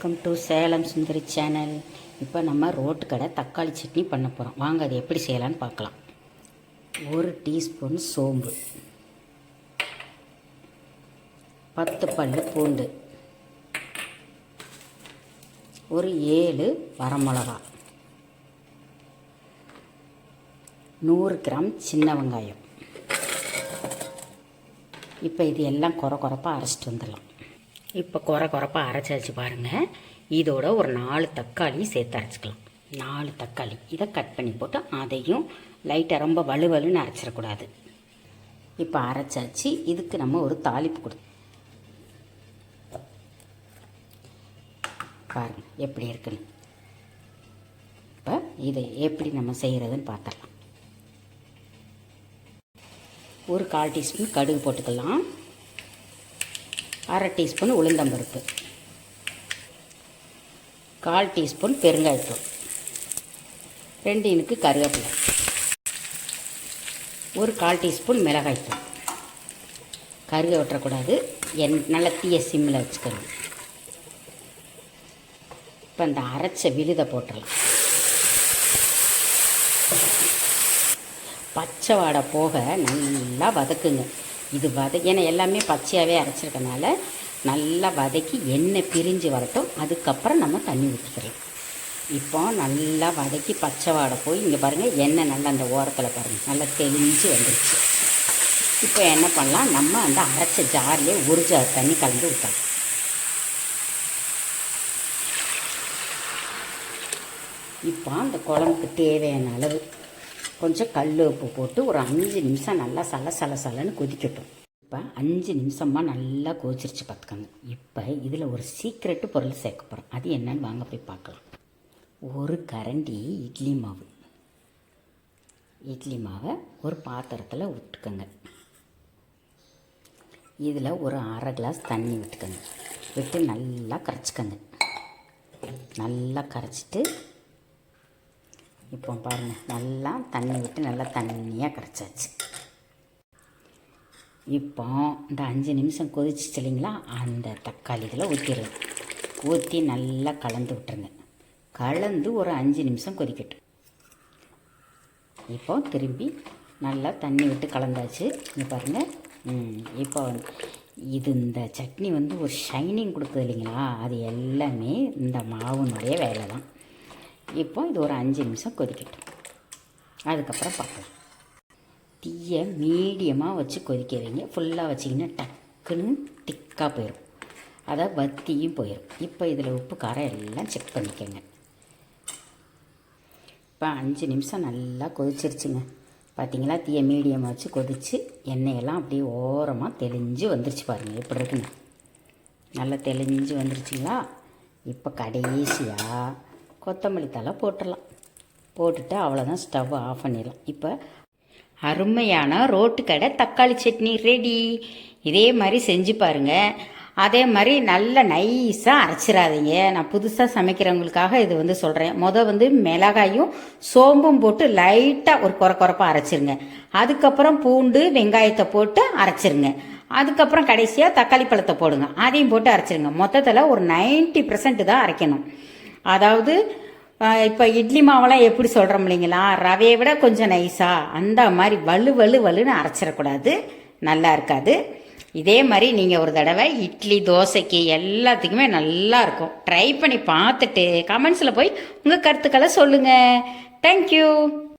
Welcome to Salem Sundari channel இப்போ நம்ம road கடை தக்காளி சட்னி பண்ண போகிறோம் வாங்க அது எப்படி செய்யலான்னு பார்க்கலாம். ஒரு டீஸ்பூன் சோம்பு. பத்து பல்லு பூண்டு. ஒரு ஏழு வரமிளகா. நூறு கிராம் சின்ன வெங்காயம். இப்போ இது எல்லாம் குறை குறைப்பாக அரைச்சிட்டு வந்துடலாம். இப்போ குறை குறைப்பாக அரைச்சாச்சு பாருங்கள் இதோட ஒரு நாலு தக்காளி சேர்த்து அரைச்சிக்கலாம். நாலு தக்காளி. இதை கட் பண்ணி போட்டு அதையும் லைட்டாக ரொம்ப வலுவலுன்னு அரைச்சிடக்கூடாது. இப்போ அரைச்சாச்சு இதுக்கு நம்ம ஒரு தாளிப்பு கொடு பாருங்க எப்படி இருக்குன்னு. இப்போ இதை எப்படி நம்ம செய்கிறதுன்னு பார்த்துடலாம். ஒரு கால் டீஸ்பூன் கடுகு போட்டுக்கலாம். அரை டீஸ்பூன் உளுந்தம்பருப்பு. கால் டீஸ்பூன் பெருங்காயத்தூள். ரெண்டு இனுக்கு கருவேப்பிலை. ஒரு கால் டீஸ்பூன் மிளகாய்த்தூள். கருக விட்டுறக்கூடாது என் நல்ல தீய சிம்மில் வச்சுக்கணும். இப்போ அந்த அரைச்ச விழுதை போட்டுடலாம். பச்சை வாடை போக நல்லா வதக்குங்க. இது வத ஏன்னா எல்லாமே பச்சையாகவே அரைச்சிருக்கனால நல்லா வதக்கி எண்ணெய் பிரிஞ்சு வரட்டும். அதுக்கப்புறம் நம்ம தண்ணி ஊற்றிக்கிறோம் இப்போ நல்லா வதக்கி பச்சை வாடை போய் இங்கே பாருங்கள் எண்ணெய் நல்லா அந்த ஓரத்தில் பாருங்கள் நல்லா தெளிஞ்சு வந்துருச்சு. இப்போ என்ன பண்ணலாம்? நம்ம அந்த அரைச்ச ஜார்லேயே ஒரு ஜார் தண்ணி கலந்து ஊற்றலாம் இப்போ அந்த குழம்புக்கு தேவையான அளவு கொஞ்சம் கல் உப்பு போட்டு ஒரு அஞ்சு நிமிஷம் நல்லா சல சல சலன்னு கொதிக்கட்டும். இப்போ அஞ்சு நிமிஷமாக நல்லா கொதிச்சிருச்சு பார்த்துக்கோங்க இப்போ இதில் ஒரு சீக்ரெட்டு பொருள் சேர்க்க போகிறோம் அது என்னன்னு வாங்க போய் பார்க்கலாம். ஒரு கரண்டி இட்லி மாவு. இட்லி மாவை ஒரு பாத்திரத்தில் விட்டுக்கோங்க. இதில் ஒரு அரை கிளாஸ் தண்ணி விட்டுக்கோங்க. விட்டு நல்லா கரைச்சிக்கோங்க. நல்லா கரைச்சிட்டு இப்போ பாருங்கள் நல்லா தண்ணி விட்டு நல்லா தண்ணியாக கரைச்சாச்சு. இப்போ இந்த அஞ்சு நிமிஷம் கொதிச்சிச்சு இல்லைங்களா அந்த தக்காளி இதில் ஊற்றிடுங்க ஊற்றி நல்லா கலந்து விட்டுருங்க. கலந்து ஒரு அஞ்சு நிமிஷம் கொதிக்கட்டும். இப்போ திரும்பி நல்லா தண்ணி விட்டு கலந்தாச்சு. இங்கே பாருங்கள் இப்போ இது இந்த சட்னி வந்து ஒரு ஷைனிங் கொடுக்குது இல்லைங்களா அது எல்லாமே இந்த மாவுனுடைய வேலை தான் இப்போ இது ஒரு அஞ்சு நிமிஷம் கொதிக்கட்டும். அதுக்கப்புறம் பார்க்கலாம் தீயை மீடியமாக வச்சு கொதிக்க வைங்க ஃபுல்லாக வச்சிங்கன்னா டக்குன்னு திக்காக போயிடும் அதான் வத்தியும் போயிடும் இப்போ இதில் உப்பு காரம் எல்லாம் செக் பண்ணிக்கோங்க. இப்போ அஞ்சு நிமிஷம் நல்லா கொதிச்சிருச்சுங்க. பார்த்தீங்களா தீயை மீடியமாக வச்சு கொதித்து எண்ணெயெல்லாம் அப்படியே ஓரமாக தெளிஞ்சு வந்துருச்சு பாருங்கள் எப்படி இருக்குன்னு. நல்லா தெளிஞ்சு வந்துருச்சுங்களா? இப்போ கடைசியாக கொத்தமல்லி தலை போட்டுடலாம். போட்டுட்டு அவ்வளோதான் ஸ்டவ்வை ஆஃப் பண்ணிடலாம். இப்போ அருமையான ரோட்டு கடை தக்காளி சட்னி ரெடி இதே மாதிரி செஞ்சு பாருங்கள் அதே மாதிரி நல்ல நைஸாக அரைச்சிடாதீங்க. நான் புதுசாக சமைக்கிறவங்களுக்காக இது வந்து சொல்கிறேன் மொதல் வந்து மிளகாயும் சோம்பும் போட்டு லைட்டாக ஒரு குறை குறைப்பாக அரைச்சிருங்க. அதுக்கப்புறம் பூண்டு வெங்காயத்தை போட்டு அரைச்சிருங்க. அதுக்கப்புறம் கடைசியாக தக்காளி பழத்தை போடுங்க. அதையும் போட்டு அரைச்சிருங்க. மொத்தத்தில் ஒரு நைன்ட்டி பர்சன்ட் தான் அரைக்கணும். அதாவது இப்போ இட்லி மாவெல்லாம் எப்படி சொல்கிறோம் இல்லைங்களா? ரவையை விட கொஞ்சம் நைஸாக அந்த மாதிரி வலு வலு வலுன்னு அரைச்சிடக்கூடாது. நல்லா இருக்காது. இதே மாதிரி நீங்கள் ஒரு தடவை இட்லி தோசைக்கு எல்லாத்துக்குமே நல்லா இருக்கும். ட்ரை பண்ணி பார்த்துட்டு கமெண்ட்ஸில் போய் உங்கள் கருத்துக்களை சொல்லுங்கள் தேங்க்யூ